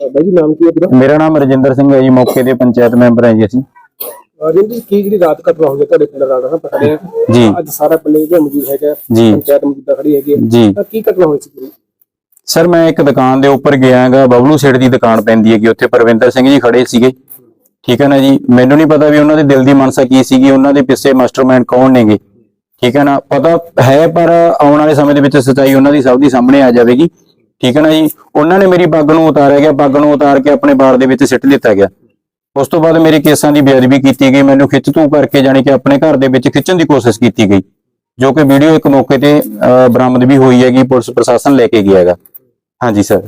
ਬਾਈ ਜੀ ਨਾਮ ਕੀ ਹੈ ਤੇਰਾ ਮੇਰਾ ਨਾਮ ਰਜਿੰਦਰ ਸਿੰਘ ਹੈ ਜੀ ਮੌਕੇ ਦੇ ਪੰਚਾਇਤ ਮੈਂਬਰ ਹਾਂ ਜੀ ਅਸੀਂ। ਜਿੰਦੀ ਕੀ ਜਿਹੜੀ ਰਾਤ ਘਟਨਾ ਹੋਈ ਹੈ ਤੁਹਾਡੇ ਪਿੰਡ ਰਾਤ ਦਾ ਪਤਾ ਨਹੀਂ ਜੀ। ਅੱਜ ਸਾਰਾ ਪਿੰਡ ਜਿਹੜਾ ਮੌਜੂਦ ਹੈਗਾ ਜੀ। ਪੰਚਾਇਤ ਮੌਜੂਦਾ ਖੜੀ ਹੈਗੀ। ਜੀ। ਤਾਂ ਕੀ ਘਟਨਾ ਹੋਈ ਸੀ ਸਰ ਮੈਂ ਇੱਕ ਦੁਕਾਨ ਦੇ ਉੱਪਰ ਗਿਆ ਹੈਗਾ ਬਬਲੂ ਸੇਠ ਦੀ ਦੁਕਾਨ ਪੈਂਦੀ ਹੈਗੀ ਉੱਥੇ ਪਰਵਿੰਦਰ ਸਿੰਘ ਜੀ ਖੜੇ ਸੀਗੇ। ਠੀਕ ਹੈ ਨਾ ਜੀ? ਮੈਨੂੰ ਨਹੀਂ ਪਤਾ ਵੀ ਉਹਨਾਂ ਦੇ ਦਿਲ ਦੀ ਮਨਸਾ ਕੀ ਸੀਗੀ ਉਹਨਾਂ ਦੇ ਪਿੱਛੇ ਮਾਸਟਰਮਾਈਂਡ ਕੌਣ ਨੇਗੇ। ਠੀਕ ਹੈ ਨਾ? ਪਤਾ ਹੈ ਪਰ ਆਉਣ ਵਾਲੇ ਸਮੇਂ ਦੇ ਵਿੱਚ ਸੱਚਾਈ ਉਹਨਾਂ ਦੀ ਸਭ ਦੀ ਸਾਹਮਣੇ ਆ ਜਾਵੇਗੀ। ਠੀਕ ਹੈ ਨਾ ਜੀ? ਉਹਨਾਂ ਨੇ ਮੇਰੀ ਪੱਗ ਨੂੰ ਉਤਾਰਿਆ ਗਿਆ ਪੱਗ ਨੂੰ ਉਤਾਰ ਕੇ ਆਪਣੇ ਬਾਰ ਦੇ ਵਿੱਚ ਸਿੱਟ ਦਿੱਤਾ ਗਿਆ। ਉਸ ਤੋਂ ਬਾਅਦ ਮੇਰੇ ਕੇਸਾਂ ਦੀ ਬੇਅਦਬੀ ਕੀਤੀ ਗਈ ਮੈਨੂੰ ਖਿੱਚ ਧੂ ਕਰਕੇ ਜਾਣੀ ਕਿ ਆਪਣੇ ਘਰ ਦੇ ਵਿੱਚ ਖਿੱਚਣ ਦੀ ਕੋਸ਼ਿਸ਼ ਕੀਤੀ ਗਈ ਜੋ ਕਿ ਵੀਡੀਓ ਇੱਕ ਮੌਕੇ ਤੇ ਬਰਾਮਦ ਵੀ ਹੋਈ ਹੈਗੀ ਪੁਲਿਸ ਪ੍ਰਸ਼ਾਸਨ ਲੈ ਕੇ ਗਿਆ ਹੈਗਾ। ਹਾਂਜੀ ਸਰ।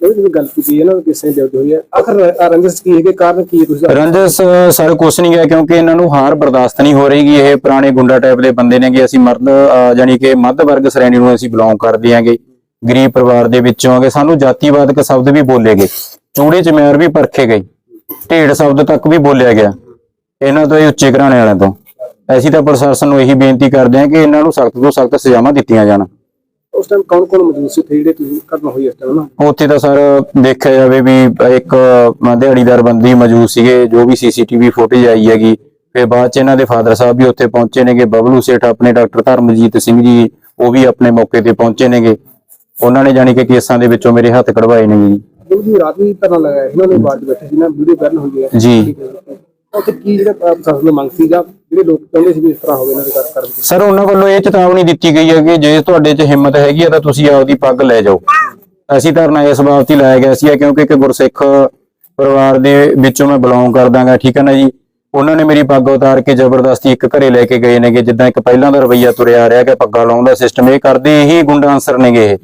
ਜਿਹੜੀ ਗੱਲ ਕੀਤੀ ਹੈ ਨਾ ਕਿਸੇ ਜਦ ਹੋਈ ਹੈ ਆਖਰ ਰੰਜਸ ਕੀ ਹੈਗੇ ਕਾਰਨ ਕੀ ਹੈ ਤੁਸੀਂ ਰੰਜਸ ਸਰ ਕੁਛ ਨਹੀਂ ਗਿਆ ਕਿਉਂਕਿ ਇਹਨਾਂ ਨੂੰ ਹਾਰ ਬਰਦਾਸ਼ਤ ਨਹੀਂ ਹੋ ਰਹੀਗੀ ਇਹ ਪੁਰਾਣੇ ਗੁੰਡਾ ਟਾਈਪ ਦੇ ਬੰਦੇ ਨੇਗੇ ਅਸੀਂ ਮਰਦ ਜਾਣੀ ਕਿ ਮੱਧ ਵਰਗ ਸ਼੍ਰੇਣੀ ਨੂੰ ਅਸੀਂ ਬਿਲੋਂਗ ਕਰਦੇ ਆਂਗੇ ਗਰੀਬ ਪਰਿਵਾਰ ਦੇ ਵਿੱਚੋਂ ਆਂਗੇ ਸਾਨੂੰ ਜਾਤੀਵਾਦਕ ਸ਼ਬਦ ਵੀ ਬੋਲੇ ਗਏ। ਚੂੜੇ ਚਮੇਰ ਵੀ ਪਰਖੇ ਗਏ। ਢੇਡ ਸ਼ਬਦ ਤੱਕ ਵੀ ਬੋਲਿਆ ਗਿਆ। ਇਹਨਾਂ ਤੋਂ ਇਹ ਉੱਚੇ ਘਰਾਣੇ ਵਾਲਿਆਂ ਤੋਂ। ਅਸੀਂ ਤਾਂ ਪ੍ਰਸ਼ਾਸਨ ਨੂੰ ਇਹੀ ਬੇਨਤੀ ਕਰਦੇ ਹਾਂ ਕਿ ਇਹਨਾਂ ਨੂੰ ਸਖਤ ਤੋਂ ਸਖਤ ਸਜ਼ਾਵਾਂ ਦਿੱਤੀਆਂ ਜਾਣ। ਉਸ ਟਾਈਮ ਕੌਣ ਕੌਣ ਮੌਜੂਦ ਸੀ ਜਿਹੜੇ ਤੁਸੀਂ ਘਟਨਾ ਹੋਈ ਇਸ ਟਾਈਮ ਨਾ? ਉੱਥੇ ਤਾਂ ਸਰ ਦੇਖਿਆ ਜਾਵੇ ਵੀ ਇੱਕ ਦਿਹਾੜੀਦਾਰ ਬੰਦੀ ਮੌਜੂਦ ਸੀਗੇ ਜੋ ਵੀ ਸੀਸੀਟੀਵੀ ਫੁਟੇਜ ਆਈ ਹੈਗੀ। ਫਿਰ ਬਾਅਦ ਚ ਇਹਨਾਂ ਦੇ ਫਾਦਰ ਸਾਹਿਬ ਵੀ ਉੱਥੇ ਪਹੁੰਚੇ ਨੇਗੇ। ਬਬਲੂ ਸੇਠ ਆਪਣੇ ਡਾਕਟਰ ਧਰਮਜੀਤ ਸਿੰਘ ਜੀ ਉਹ ਵੀ ਆਪਣੇ ਮੌਕੇ ਤੇ ਪਹੁੰਚੇ ਨੇਗੇ। ਉਹਨਾਂ ਨੇ ਜਾਣੀ ਕਿ ਕੇਸਾਂ ਦੇ ਵਿੱਚੋਂ ਮੇਰੇ ਹੱਥ ਕਢਵਾਏ ਨੇ ਜੀ। ਜਦੋਂ ਜੀ ਰਾਤ ਵੀ ਧਰਨਾ ਲਗਾਇਆ ਇਹਨਾਂ ਨੇ ਬਾਅਦ ਚ ਬੈਠੇ ਸੀ ਨਾ ਵੀਡੀਓ ਕਰਨ ਹੋਈ ਹੈ। ਜੀ। ਉੱਥੇ ਕੀ ਜਿਹੜਾ ਅਹ, ਪ੍ਰਸ਼ਾਸਨ ਦੀ ਮੰਗ ਸੀ ਜਾਂ ਜਿਹੜੇ ਲੋਕ ਚਾਹੁੰਦੇ ਸੀ ਵੀ ਇਸ ਤਰ੍ਹਾਂ ਹੋਵੇ ਇਹਨਾਂ ਦੇ ਘਰ ਕਰਨ ਸਰ ਉਹਨਾਂ ਵੱਲੋਂ ਇਹ ਚੇਤਾਵਨੀ ਦਿੱਤੀ ਗਈ ਹੈ ਕਿ ਜੇ ਤੁਹਾਡੇ 'ਚ ਹਿੰਮਤ ਹੈਗੀ ਹੈ ਤਾਂ ਤੁਸੀਂ ਆਪਦੀ ਪੱਗ ਲੈ ਜਾਓ। ਅਸੀਂ ਧਰਨਾ ਇਸ ਬਾਬਤ ਹੀ ਲਾਇਆ ਗਿਆ ਸੀ ਕਿਉਂਕਿ ਇੱਕ ਗੁਰਸਿੱਖ ਪਰਿਵਾਰ ਦੇ ਵਿੱਚੋਂ ਮੈਂ ਬਿਲੋਂਗ ਕਰਦਾਗਾ ਠੀਕ ਹੈ ਨਾ ਜੀ? ਉਹਨਾਂ ਨੇ ਮੇਰੀ ਪੱਗ ਉਤਾਰ ਕੇ ਜ਼ਬਰਦਸਤੀ ਇੱਕ ਘਰੇ ਲੈ ਕੇ ਗਏ ਨੇਗੇ ਜਿੱਦਾਂ ਇੱਕ ਪਹਿਲਾਂ ਦਾ ਰਵਈਆ ਤੁਰਿਆ ਆ ਰਿਹਾ ਕਿ ਪੱਗਾਂ ਲਾਉਣ ਦਾ ਸਿਸਟਮ ਇਹ ਕਰਦੇ ਇਹੀ ਗੁੰਡਾ ਅਨਸਰ ਨੇਗੇ ਇਹ।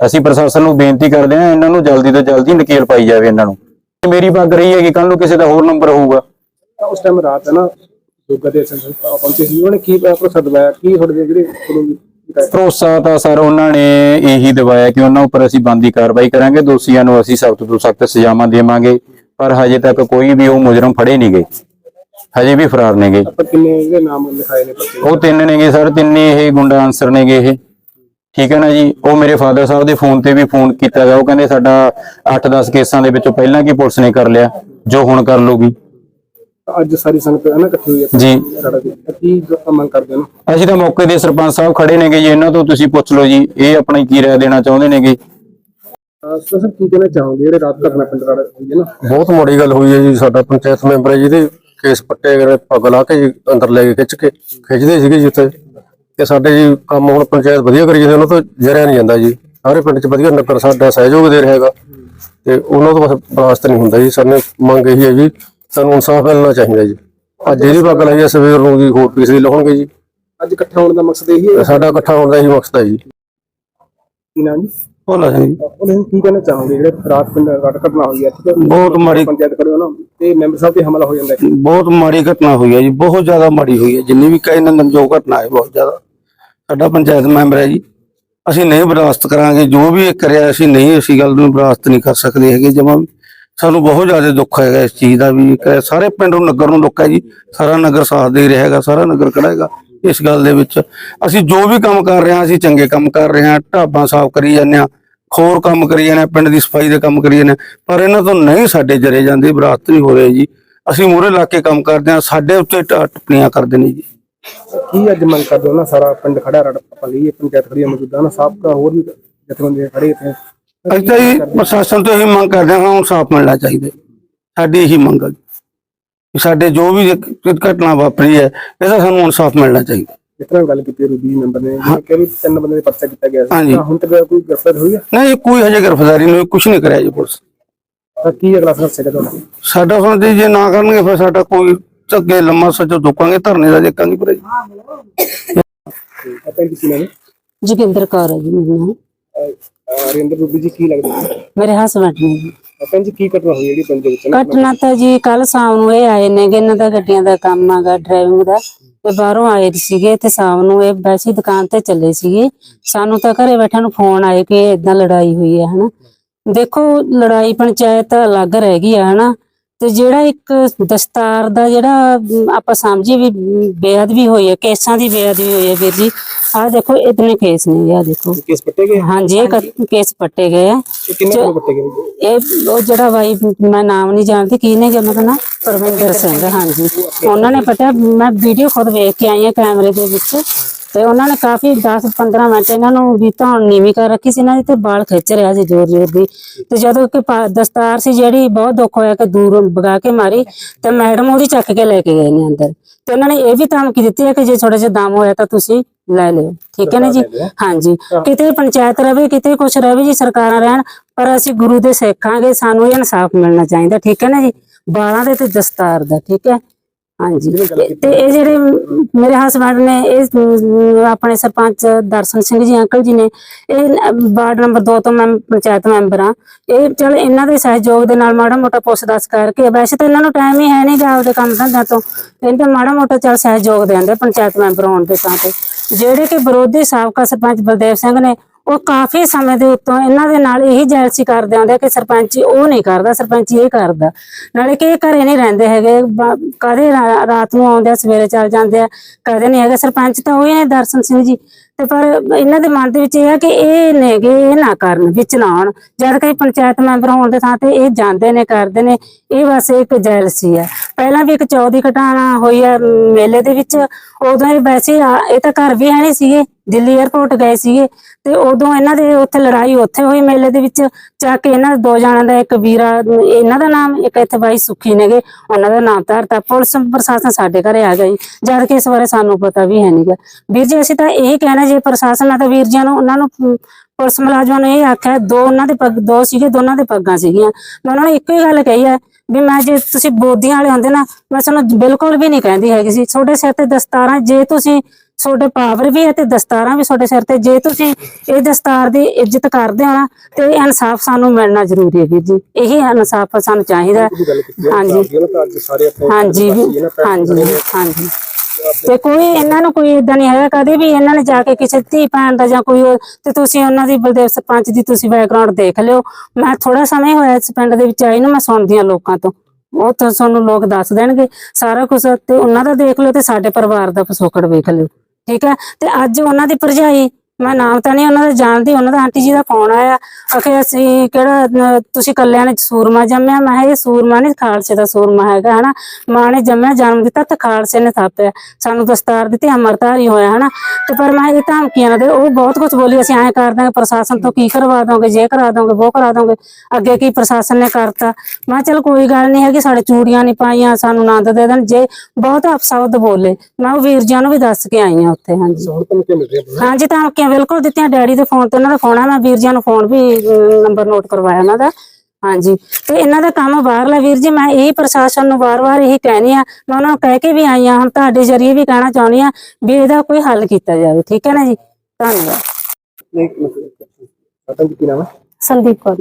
ਅਸੀਂ ਪ੍ਰਸ਼ਾਸਨ ਨੂੰ ਬੇਨਤੀ ਕਰਦੇ ਹਾਂ ਇਹਨਾਂ ਨੂੰ ਜਲਦੀ ਤੋਂ ਜਲਦੀ ਨਕੇਲ ਪਾਈ ਜਾਵੇ ਇਹਨਾਂ ਨੂੰ। ਮੇਰੀ ਪੱਗ ਰਹੀ ਹੈਗੀ ਕੱਲ ਨੂੰ ਕਿਸੇ ਦਾ ਹੋਰ ਨੰਬਰ ਹੋਊਗਾ। ਉਸ ਟਾਈਮ ਰਾਤ ਹੈ ਨਾ ਜੋਗਾ ਦੇ ਸੰਸਦ ਪਹੁੰਚੇ ਸੀ ਉਹਨਾਂ ਨੇ ਕੀ ਭਰੋਸਾ ਦਿਵਾਇਆ? ਕੀ ਤੁਹਾਡੇ ਜਿਹੜੇ ਭਰੋਸਾ ਤਾਂ ਸਰ ਉਹਨਾਂ ਨੇ ਇਹੀ ਦਿਵਾਇਆ ਕਿ ਉਹਨਾਂ ਉੱਪਰ ਅਸੀਂ ਬੰਦੀ ਕਾਰਵਾਈ ਕਰਾਂਗੇ ਦੋਸ਼ੀਆਂ ਨੂੰ ਅਸੀਂ ਸਖਤ ਤੋਂ ਸਖਤ ਸਜ਼ਾਵਾਂ ਦੇਵਾਂਗੇ ਪਰ ਹਜੇ ਤੱਕ ਕੋਈ ਵੀ ਉਹ ਮੁਜਰਮ ਫੜੇ ਨਹੀਂ ਗਏ। ਹਜੇ ਵੀ ਫਰਾਰ ਨੇਗੇ। ਆਪਾਂ ਕਿੰਨੇ ਜਿਹੜੇ ਨਾਮ ਲਿਖਾਏ ਨੇ ਉਹ ਤਿੰਨ ਨੇਗੇ ਸਰ ਤਿੰਨੇ ਇਹ ਗੁੰਡਾ ਆਨਸਰ ਨੇਗੇ ਇਹ। ਠੀਕ ਹੈ ਨਾ ਜੀ? ਉਹ ਮੇਰੇ ਫਾਦਰ ਸਾਹਿਬ ਦੇ ਫੋਨ ਤੇ ਵੀ ਫੋਨ ਕੀਤਾ ਗਿਆ। ਉਹ ਕਹਿੰਦੇ ਸਾਡਾ 8-10 ਕੇਸਾਂ ਦੇ ਵਿੱਚੋਂ ਪਹਿਲਾਂ ਕੀ ਪੁਲਿਸ ਨੇ ਕਰ ਲਿਆ ਜੋ ਹੁਣ ਕਰ ਲੂਗੀ ਅੱਜ ਸਾਰੀ ਸੰਗਤ ਹੈ ਨਾ ਇਕੱਠੀ ਹੋਈ ਹੈ ਜੀ। ਸਾਡਾ ਜੀ। ਤਾਂ ਕੀ ਮੰਗ ਕਰਦੇ ਹੋ ਅਸੀਂ ਤਾਂ ਮੌਕੇ ਦੇ ਸਰਪੰਚ ਸਾਹਿਬ ਖੜੇ ਨੇਗੇ ਜੀ। ਇਹਨਾਂ ਤੋਂ ਤੁਸੀਂ ਪੁੱਛ ਲਓ ਜੀ ਇਹ ਆਪਣੀ ਕੀ ਰਾਏ ਦੇਣਾ ਚਾਹੁੰਦੇ ਨੇਗੇ? ਸਰ ਕੀ ਕਹਿਣਾ ਚਾਹੋਗੇ? ਜਿਹੜੇ ਰਾਤ ਘਟਨਾ ਪਿੰਡ ਰਾੜ ਹੋਈ ਹੈ ਨਾ? ਬਹੁਤ ਮਾੜੀ ਗੱਲ ਹੋਈ ਹੈ ਜੀ। ਸਾਡਾ ਪੰਚਾਇਤ ਮੈਂਬਰ ਹੈ ਜਿਹਦੇ ਕੇਸ ਪੱਟੇ ਗਏ ਪੱਗ ਲਾ ਕੇ ਅੰਦਰ ਲੈ ਕੇ ਖਿੱਚ ਕੇ ਖਿੱਚਦੇ ਸੀਗੇ ਜੀ ਉੱਥੇ। ਤੇ ਸਾਡੇ ਜੀ ਕੰਮ ਹੁਣ ਪੰਚਾਇਤ ਵਧੀਆ ਕਰੀ ਜਾਂਦੀ ਉਹਨਾਂ ਤੋਂ ਜਰਿਆ ਨਹੀਂ ਜਾਂਦਾ ਜੀ। ਸਾਰੇ ਪਿੰਡ 'ਚ ਵਧੀਆ ਨਗਰ ਸਾਡਾ ਸਹਿਯੋਗ ਦੇ ਰਿਹਾ ਹੈਗਾ। ਤੇ ਉਹਨਾਂ ਤੋਂ ਬਸ ਬਰਾਸਤ ਨਹੀਂ ਹੁੰਦਾ ਜੀ ਸਾਨੂੰ ਮੰਗ ਇਹੀ ਹੈ ਜੀ ਸਾਨੂੰ ਇਨਸਾਫ ਮਿਲਣਾ ਚਾਹੀਦਾ ਜੀ। ਅੱਜ ਇਹਦੀ ਪੱਗ ਲਾਈ ਹੈ ਸਵੇਰ ਨੂੰ ਜੀ ਹੋਰ ਕਿਸੇ ਦੀ ਲਾਉਣਗੇ ਜੀ। ਅੱਜ ਇਕੱਠਾ ਹੋਣ ਦਾ ਮਕਸਦ ਇਹੀ ਹੈ? ਸਾਡਾ ਇਕੱਠਾ ਹੋਣ ਦਾ ਇਹੀ ਮਕਸਦ ਹੈ ਜੀ। ਕੀ ਨਾਮ ਜੀ? ਭੋਲਾ ਸਿੰਘ ਉਹਨਾਂ ਕੀ ਕਹਿਣਾ ਚਾਹੋਗੇ? ਜਿਹੜੇ ਰਾਤ ਪਿੰਡ ਰਾੜ ਘਟਨਾ ਹੋਈ ਹੈ ਠੀਕ ਹੈ ਬਹੁਤ ਮਾੜੀ ਪੰਚਾਇਤ ਕਰਿਓ ਨਾ ਤੇ ਮੈਂਬਰ ਸਾਹਿਬ ਤੇ ਹਮਲਾ ਹੋ ਜਾਂਦਾ ਹੈ। ਬਹੁਤ ਮਾੜੀ ਘਟਨਾ ਹੋਈ ਹੈ ਜੀ ਬਹੁਤ ਜ਼ਿਆਦਾ ਮਾੜੀ ਹੋਈ ਹੈ ਜਿੰਨੀ ਵੀ ਕਹੇ ਨੰਦਨਯੋਗ ਘਟਨਾ ਹੈ ਬਹੁਤ ਜ਼ਿਆਦਾ। ਸਾਡਾ ਪੰਚਾਇਤ ਮੈਂਬਰ ਹੈ ਜੀ। ਅਸੀਂ ਨਹੀਂ ਬਰਦਾਸ਼ਤ ਕਰਾਂਗੇ ਜੋ ਵੀ ਇਹ ਕਰਿਆ ਅਸੀਂ ਨਹੀਂ ਅਸੀਂ ਗੱਲ ਨੂੰ ਬਰਦਾਸ਼ਤ ਨਹੀਂ ਕਰ ਸਕਦੇ ਹੈਗੇ। ਜਮਾਂ ਸਾਨੂੰ ਬਹੁਤ ਜ਼ਿਆਦਾ ਦੁੱਖ ਹੈਗਾ ਇਸ ਚੀਜ਼ ਦਾ ਵੀ। ਸਾਰੇ ਪਿੰਡ ਨੂੰ ਨਗਰ ਨੂੰ ਦੁੱਖ ਹੈ ਜੀ। ਸਾਰਾ ਨਗਰ ਸਾਥ ਦੇ ਰਿਹਾ ਹੈਗਾ ਸਾਰਾ ਨਗਰ ਖੜਾ ਹੈਗਾ। ਇਸ ਗੱਲ ਦੇ ਵਿੱਚ। ਅਸੀਂ ਜੋ ਵੀ ਕੰਮ ਕਰ ਰਹੇ ਹਾਂ ਅਸੀਂ ਚੰਗੇ ਕੰਮ ਕਰ ਰਹੇ ਹਾਂ ਢਾਬਾਂ ਸਾਫ਼ ਕਰੀ ਜਾਂਦੇ ਹਾਂ ਹੋਰ ਕੰਮ ਕਰੀ ਜਾਂਦੇ ਹਾਂ ਪਿੰਡ ਦੀ ਸਫ਼ਾਈ ਦੇ ਕੰਮ ਕਰੀ ਜਾਂਦੇ ਹਾਂ ਪਰ ਇਹਨਾਂ ਤੋਂ ਨਹੀਂ ਸਾਡੇ ਜਰੇ ਜਾਂਦੇ ਬਰਾਤ ਨਹੀਂ ਹੋ ਰਹੇ ਜੀ। ਅਸੀਂ ਮੂਹਰੇ ਲਾ ਕੇ ਕੰਮ ਕਰਦੇ ਹਾਂ ਸਾਡੇ ਉੱਤੇ ਟਿੱਪਣੀਆਂ ਕਰਦੇ ਨੇ ਜੀ। ਕੀ ਅੱਜ ਮੰਗ ਕਰਦੇ ਹੋ ਨਾ ਸਾਰਾ ਪਿੰਡ ਖੜਾ ਰੜ ਲਈਏ ਪੰਚਾਇਤ ਖੜੀ ਹੈ ਮੌਜੂਦਾ ਨਾ ਸਾਬਕਾ ਹੋਰ ਵੀ ਜਥੇਬੰਦੀਆਂ ਖੜੇ ਇੱਥੇ। ਅਸੀਂ ਤਾਂ ਜੀ ਪ੍ਰਸ਼ਾਸਨ ਤੋਂ ਇਹੀ ਮੰਗ ਕਰਦੇ ਹਾਂ ਸਾਨੂੰ ਇਨਸਾਫ ਮਿਲਣਾ ਚਾਹੀਦਾ। ਹੈ। ਸਾਡੀ ਇਹੀ ਮੰਗ ਹੈ ਸਾਡੇ ਜੋ ਵੀ ਇੱਕ- ਇੱਕ ਘਟਨਾ ਵਾਪਰੀ ਹੈ ਇਹਦਾ ਸਾਨੂੰ ਇਨਸਾਫ ਮਿਲਣਾ ਚਾਹੀਦਾ। ਜਿਸ ਤਰ੍ਹਾਂ ਗੱਲ ਕੀਤੀ ਰੂਬੀ ਮੈਂਬਰ ਨੇ ਜਿਹਨੇ ਕਿਹਾ ਵੀ ਤਿੰਨ ਬੰਦੇ ਦੇ ਪਰਚਾ ਕੀਤਾ ਗਿਆ ਸੀ। ਹਾਂਜੀ। ਤਾਂ ਹੁਣ ਤੱਕ ਕੋਈ ਗ੍ਰਿਫਤਾਰ ਹੋਈ ਹੈ? ਨਹੀਂ ਕੋਈ ਹਜੇ ਗ੍ਰਿਫਤਾਰੀ ਨਹੀਂ ਕੁਝ ਨਹੀਂ ਕਰਿਆ ਜੀ ਪੁਲਿਸ ਤਾਂ ਕੀ ਅਗਲਾ ਸੰਘਰਸ਼ ਹੈ ਤੁਹਾਡਾ? ਸਾਡਾ ਹੁਣ ਜੀ ਜੇ ਨਾ ਕਰਨਗੇ ਫਿਰ ਸਾਡਾ ਕੋਈ ਅੱਗੇ ਲੰਮਾ ਸੱਚੋ ਦੁਕਾਂਗੇ ਧਰਨੇ ਦਾ ਦੇਖਾਂਗੇ ਪਰ ਜੀ ਆਪਾਂ ਇਹ ਕੀ ਨਾਮ ਹੈ? ਜੋਗਿੰਦਰ ਕੌਰ ਹੈ ਜੀ ਮੇਰਾ ਨਾਮ। ਅਹ ਰਿੰਦਰ ਰੂਬੀ ਜੀ ਕੀ ਲੱਗਦਾ? ਹੈ ਮੇਰੇ ਹਸਬੰਡ ਨੇ ਜੀ। ਆਪਾਂ ਜੀ ਕੀ ਘਟਨਾ ਹੋਈ ਜਿਹੜੀ ਪਿੰਡ ਦੇ ਵਿੱਚ ਨਾ? ਘਟਨਾ ਤਾਂ ਜੀ ਕੱਲ ਸ਼ਾਮ ਨੂੰ ਇਹ ਆਏ ਨੇ ਕਿ ਇਹਨਾਂ ਦਾ ਗੱਡੀਆਂ ਦਾ ਕੰਮ ਆਗਾ ਡਰਾਈਵਿੰਗ ਦਾ। ਤੇ ਬਾਹਰੋਂ ਆਏ ਸੀਗੇ, ਤੇ ਸ਼ਾਮ ਨੂੰ ਇਹ ਵੈਸੀ ਦੁਕਾਨ ਤੇ ਚੱਲੇ ਸੀਗੇ। ਸਾਨੂੰ ਤਾਂ ਘਰੇ ਬੈਠਿਆਂ ਨੂੰ ਫੋਨ ਆਏ ਕਿ ਇਦਾਂ ਲੜਾਈ ਹੋਈ ਹੈ, ਹਨਾ। ਦੇਖੋ, ਲੜਾਈ ਪੰਚਾਇਤ ਅਲੱਗ ਰਹਿ ਗਈ ਹੈ, ਹਨਾ। ਤੇ ਜਿਹੜਾ ਇੱਕ ਦਸਤਾਰ ਦਾ ਜਿਹੜਾ ਆਪਾਂ ਸਮਝੀਏ ਵੀ ਬੇਅਦਬੀ ਹੋਈ ਹੈ ਕੇਸਾਂ ਦੀ ਬੇਅਦਬੀ ਹੋਈ ਹੈ ਵੀਰ ਜੀ। ਆਹ ਦੇਖੋ ਇਤਨੇ ਕੇਸ ਨੇ ਆਹ ਦੇਖੋ। ਕੇਸ ਪੱਟੇ ਗਏ? ਹਾਂਜੀ ਇਹ ਕੇਸ ਪੱਟੇ ਗਏ ਆ। ਇਹ ਕਿੰਨੇ ਕੋਲ ਪੱਟੇ ਗਏ? ਜੀ? ਇਹ ਉਹ ਜਿਹੜਾ ਬਾਈ ਮੈਂ ਨਾਮ ਨਹੀਂ ਜਾਣਦੀ ਕੀ ਨੇ ਉਹਨਾਂ ਦਾ ਨਾਮ? ਪਰਵਿੰਦਰ ਸਿੰਘ ਹਾਂਜੀ। ਉਹਨਾਂ ਨੇ ਪਤਾ ਮੈਂ ਵੀਡੀਓ ਖੁਦ ਵੇਖ ਕੇ ਆਈ ਹਾਂ ਕੈਮਰੇ ਦੇ ਵਿੱਚ। ਤੇ ਉਹਨਾਂ ਨੇ ਕਾਫੀ 10 15 ਮਿੰਟ ਇਹਨਾਂ ਨੂੰ ਵੀ ਧੌਣ ਨੀਵੀਂ ਕਰ ਰੱਖੀ ਸੀ ਇਹਨਾਂ ਦੀ ਤੇ ਵਾਲ ਖਿੱਚ ਰਿਹਾ ਸੀ ਜ਼ੋਰ ਜ਼ੋਰ ਦੀ। ਤੇ ਜਦੋਂ ਕਿ ਪਾ- ਦਸਤਾਰ ਸੀ ਜਿਹੜੀ ਬਹੁਤ ਦੁੱਖ ਹੋਇਆ ਕਿ ਦੂਰ ਵਗਾ ਕੇ ਮਾਰੀ ਤੇ ਮੈਡਮ ਉਹਦੀ ਚੱਕ ਕੇ ਲੈ ਕੇ ਗਏ ਨੇ ਅੰਦਰ। ਤੇ ਉਹਨਾਂ ਨੇ ਇਹ ਵੀ ਧਮਕੀ ਦਿੱਤੀ ਹੈ ਕਿ ਜੇ ਥੋੜਾ ਜਿਹਾ ਦਮ ਹੋਇਆ ਤਾਂ ਤੁਸੀਂ ਲੈ ਲਿਓ। ਠੀਕ ਹੈ ਨਾ ਜੀ? ਹਾਂਜੀ। ਕਿਤੇ ਪੰਚਾਇਤ ਰਵੇ ਕਿਤੇ ਕੁਛ ਰਵੇ ਜੀ ਸਰਕਾਰਾਂ ਰਹਿਣ ਪਰ ਅਸੀਂ ਗੁਰੂ ਦੇ ਸਿੱਖਾਂਗੇ ਸਾਨੂੰ ਇਹ ਇਨਸਾਫ ਮਿਲਣਾ ਚਾਹੀਦਾ। ਠੀਕ ਹੈ ਨਾ ਜੀ? ਬਾਲਾਂ ਦੇ ਤੇ ਦਸਤਾਰ ਦਾ ਠੀਕ ਹੈ? ਹਾਂਜੀ ਤੇ ਇਹ ਜਿਹੜੇ ਮੇਰੇ ਹਸਬੰਡ ਨੇ ਇਹ ਆਪਣੇ ਸਰਪੰਚ ਦਰਸ਼ਨ ਸਿੰਘ ਜੀ ਅੰਕਲ ਜੀ ਨੇ ਇਹ ਵਾਰਡ ਨੰਬਰ 2 ਤੋਂ ਮੈਂ ਪੰਚਾਇਤ ਮੈਂਬਰ ਆ ਇਹ ਚਲ ਇਹਨਾਂ ਦੇ ਸਹਿਯੋਗ ਦੇ ਨਾਲ ਮਾੜਾ ਮੋਟਾ ਪੁੱਛ ਦੱਸ ਕਰਕੇ ਵੈਸੇ ਤਾਂ ਇਹਨਾਂ ਨੂੰ ਟਾਈਮ ਹੀ ਹੈ ਨਹੀਂ ਗਾ ਆਪਦੇ ਕੰਮ ਧੰਦਾ ਤੋਂ। ਇਹਨਾਂ ਮਾੜਾ ਮੋਟਾ ਚਲ ਸਹਿਯੋਗ ਦਿੰਦੇ ਪੰਚਾਇਤ ਮੈਂਬਰ ਹੋਣ ਦੇ ਤਾਂ ਤੇ। ਜਿਹੜੇ ਕਿ ਵਿਰੋਧੀ ਸਾਬਕਾ ਸਰਪੰਚ ਬਲਦੇਵ ਸਿੰਘ ਨੇ ਉਹ ਕਾਫੀ ਸਮੇਂ ਦੇ ਉੱਤੋਂ ਇਹਨਾਂ ਦੇ ਨਾਲ ਇਹੀ ਜੈਲਸੀ ਕਰਦੇ ਆਉਂਦੇ ਆ ਕਿ ਸਰਪੰਚ ਉਹ ਨਹੀਂ ਕਰਦਾ, ਸਰਪੰਚ ਇਹ ਕਰਦਾ। ਨਾਲੇ ਕਿ ਇਹ ਘਰੇ ਨਹੀਂ ਰਹਿੰਦੇ ਹੈਗੇ ਕਦੇ ਰਾਤ ਨੂੰ ਆਉਂਦੇ ਆ, ਸਵੇਰੇ ਚੱਲ ਜਾਂਦੇ ਆ, ਕਦੇ ਨਹੀਂ ਹੈਗੇ। ਸਰਪੰਚ ਤਾਂ ਉਹ ਹੀ ਨੇ, ਦਰਸ਼ਨ ਸਿੰਘ ਜੀ। ਤੇ ਪਰ ਇਹਨਾਂ ਦੇ ਮਨ ਦੇ ਵਿੱਚ ਇਹ ਆ ਕਿ ਇਹ ਨੇਗੇ ਇਹ ਨਾ ਕਰਨ, ਵਿੱਚ ਨਾ ਆਉਣ। ਜਦ ਕਿ ਪੰਚਾਇਤ ਮੈਂਬਰ ਹੋਣ ਦੇ ਥਾਂ ਤੇ ਇਹ ਜਾਂਦੇ ਨੇ, ਕਰਦੇ ਨੇ। ਇਹ ਬਸ ਇੱਕ ਜੈਲਸੀ ਆ। ਪਹਿਲਾਂ ਵੀ ਇੱਕ ਚੌਦੀ ਘਟਾਣਾ ਹੋਈ ਆ ਮੇਲੇ ਦੇ ਵਿੱਚ। ਉਦੋਂ ਇਹ ਵੈਸੇ ਇਹ ਤਾਂ ਘਰ ਵੀ ਹੈ ਨਹੀਂ ਸੀਗੇ। ਦਿੱਲੀ 에ਅਰਪੋਰਟ ਗਏ ਸੀਗੇ। ਤੇ ਉਦੋਂ ਇਹਨਾਂ ਦੇ ਉੱਥੇ ਲੜਾਈ ਉੱਥੇ ਹੋਈ ਮੇਲੇ ਦੇ ਵਿੱਚ। ਚੱਕ ਕੇ ਇਹਨਾਂ ਦੇ ਦੋ ਜਣਾਂ ਦਾ ਇੱਕ ਵੀਰਾ, ਇਹਨਾਂ ਦਾ ਨਾਮ, ਇੱਕ ਇੱਥੇ ਬਾਈ ਸੁਖੀ ਨੇਗੇ। ਉਹਨਾਂ ਦਾ ਨਾਮ ਧਰਤਾ ਪੁਲਿਸ ਪ੍ਰਸ਼ਾਸਨ ਸਾਡੇ ਘਰੇ ਆ ਗਈ ਜਦ ਕਿ ਇਸ ਬਾਰੇ ਸਾਨੂੰ ਪਤਾ ਵੀ ਹੈ ਨਹੀਂਗਾ ਵੀਰ ਜੀ, ਅਸੀਂ ਤਾਂ ਇਹ ਕਹਿਣਾ ਜੇ ਪ੍ਰਸ਼ਾਸਨ ਆ ਤਾਂ ਵੀਰ ਜੀ ਨੂੰ ਉਹਨਾਂ ਨੂੰ ਪੁਲਿਸ ਮੁਲਾਜ਼ਮਾਂ ਨੇ ਇਹ ਆਖਿਆ ਦੋ ਉਹਨਾਂ ਦੇ ਪੱਗ ਦੋ ਸੀਗੇ ਦੋਨਾਂ ਦੇ ਪੱਗਾਂ ਸੀਗੀਆਂ। ਮੈਂ ਉਹਨਾਂ ਨੂੰ ਇੱਕੋ ਹੀ ਗੱਲ ਕਹੀ ਹੈ ਵੀ ਮੈਂ ਜੇ ਤੁਸੀਂ ਬੋਦੀਆਂ ਵਾਲੇ ਹੁੰਦੇ ਨਾ ਮੈਂ ਤੁਹਾਨੂੰ ਬਿਲਕੁਲ ਵੀ ਨਹੀਂ ਕਹਿੰਦੀ ਹੈਗੀ ਸੀ। ਤੁਹਾਡੇ ਸਿਰ ਤੇ ਦਸਤਾਰਾਂ ਜੇ ਤੁਸੀਂ ਤੁਹਾਡੇ ਪਾਵਰ ਵੀ ਹੈ ਤੇ ਦਸਤਾਰਾਂ ਵੀ ਤੁਹਾਡੇ ਸਿਰ ਤੇ ਜੇ ਤੁਸੀਂ ਇਹ ਦਸਤਾਰ ਦੀ ਇੱਜ਼ਤ ਕਰਦੇ ਹੋ ਨਾ ਤੇ ਇਹ ਇਨਸਾਫ ਸਾਨੂੰ ਮਿਲਣਾ ਜ਼ਰੂਰੀ ਹੈ ਵੀਰ ਜੀ। ਇਹੀ ਇਨਸਾਫ ਸਾਨੂੰ ਚਾਹੀਦਾ। ਹਾਂਜੀ। ਹਾਂਜੀ। ਹਾਂਜੀ। ਹਾਂਜੀ। ਤੇ ਕੋਈ ਇਹਨਾਂ ਨੂੰ ਕੋਈ ਇਦਾਂ ਨਹੀਂ ਹੈਗਾ, ਕਦੇ ਵੀ ਇਹਨਾਂ ਨੇ ਜਾ ਕੇ ਕਿਸੇ ਧੀ ਭੈਣ ਦਾ ਜਾਂ ਕੋਈ ਉਹ- ਤੇ ਤੁਸੀਂ ਉਹਨਾਂ ਦੀ ਬਲਦੇਵ ਸਰਪੰਚ ਦੀ ਤੁਸੀਂ ਬੈਕਗ੍ਰਾਉਂਡ ਦੇਖ ਲਿਓ। ਮੈਂ ਥੋੜਾ ਸਮਾਂ ਹੀ ਹੋਇਆ ਇਸ ਪਿੰਡ ਦੇ ਵਿੱਚ ਆਈ ਨੂੰ, ਮੈਂ ਸੁਣਦੀ ਹਾਂ ਲੋਕਾਂ ਤੋਂ। ਉਹ ਤਾਂ ਤੁਹਾਨੂੰ ਲੋਕ ਦੱਸ ਦੇਣਗੇ। ਸਾਰਾ ਕੁਝ ਤੇ ਉਹਨਾਂ ਦਾ ਦੇਖ ਲਿਓ ਤੇ ਸਾਡੇ ਪਰਿਵਾਰ ਦਾ ਪਿਛੋਕੜ ਵੇਖ ਲਿਓ। ਠੀਕ ਹੈ? ਤੇ ਅੱਜ ਉਹਨਾਂ ਦੀ ਭਰਜਾਈ ਮੈਂ ਨਾਮ ਤਾਂ ਨਹੀਂ ਉਹਨਾਂ ਦਾ ਜਾਣਦੀ ਉਹਨਾਂ ਦਾ ਆਂਟੀ ਜੀ ਦਾ ਫੋਨ ਆਇਆ? ਅਖੇ ਅਸੀਂ ਕਿਹੜਾ ਤੁਸੀਂ ਕੱਲਿਆਂ ਨੇ ਸੂਰਮਾ ਜੰਮਿਆ? ਮੈਂ ਇਹ ਸੂਰਮਾ ਨਹੀਂ ਖਾਲਸੇ ਦਾ ਸੂਰਮਾ ਹੈਗਾ ਹਨਾ? ਮਾਂ ਨੇ ਜੰਮਿਆ ਜਨਮ ਦਿੱਤਾ ਤੇ ਖਾਲਸੇ ਨੇ ਥਾਪਿਆ। ਸਾਨੂੰ ਦਸਤਾਰ ਦਿੱਤੀ ਅਮਰਤਾਰੀ ਹੋਇਆ ਹਨਾ? ਤੇ ਪਰ ਮੈਂ ਇਹ ਧਮਕੀਆਂ ਨਾ ਦੇ ਉਹ ਬਹੁਤ ਕੁਝ ਬੋਲੀ ਅਸੀਂ ਐਂ ਕਰ ਦਾਂਗੇ ਪ੍ਰਸ਼ਾਸਨ ਤੋਂ ਕੀ ਕਰਵਾ ਦੋਗੇ ਜੇ ਕਰਾ ਦੋਗੇ ਉਹ ਕਰਾ ਦੋਗੇ ਅੱਗੇ ਕੀ ਪ੍ਰਸ਼ਾਸਨ ਨੇ ਕਰਤਾ? ਮੈਂ ਚਲ ਕੋਈ ਗੱਲ ਨਹੀਂ ਹੈਗੀ ਸਾਡੇ ਚੂੜੀਆਂ ਨਹੀਂ ਪਾਈਆਂ ਸਾਨੂੰ ਆਨੰਦ ਦੇ ਦੇਣ ਜੇ ਬਹੁਤ ਅਪਸ਼ਬਦ ਬੋਲੇ ਮੈਂ ਉਹ ਵੀਰ ਜੀ ਨੂੰ ਵੀ ਦੱਸ ਕੇ ਆਈ ਹਾਂ ਉੱਥੇ ਹਾਂਜੀ। ਹੁਣ ਤੁਹਾਨੂੰ ਰਿਹਾ ਧਮਕੀਆਂ ਬਿਲਕੁਲ ਦਿੱਤੀਆਂ। ਡੈਡੀ ਦੇ ਫੋਨ ਤੇ ਉਹਨਾਂ ਦਾ ਫੋਨ ਆ ਮੈਂ ਵੀਰ ਜੀ ਨੂੰ ਫੋਨ ਵੀ ਨੰਬਰ ਨੋਟ ਕਰਵਾਇਆ ਉਹਨਾਂ ਦਾ। ਹਾਂਜੀ। ਤੇ ਇਹਨਾਂ ਦਾ ਕੰਮ ਬਾਹਰਲਾ ਵੀਰ ਜੀ ਮੈਂ ਇਹ ਪ੍ਰਸ਼ਾਸਨ ਨੂੰ ਵਾਰ-ਵਾਰ ਇਹੀ ਕਹਿਣੀ ਆ ਮੈਂ ਉਹਨਾਂ ਨੂੰ ਕਹਿ ਕੇ ਵੀ ਆਈ ਆ ਹੁਣ ਤੁਹਾਡੇ ਜਰੀਏ ਵੀ ਕਹਿਣਾ ਚਾਹੁੰਦੀ ਆ ਵੀ ਇਹਦਾ ਕੋਈ ਹੱਲ ਕੀਤਾ ਜਾਵੇ। ਠੀਕ ਹੈ ਨਾ ਜੀ? ਧੰਨਵਾਦ। ਇੱਕ ਮਿੰਟ ਪਤਾ ਨਹੀਂ ਕੀ ਨਾਮ ਹੈ? ਸੰਦੀਪ ਕੌਰ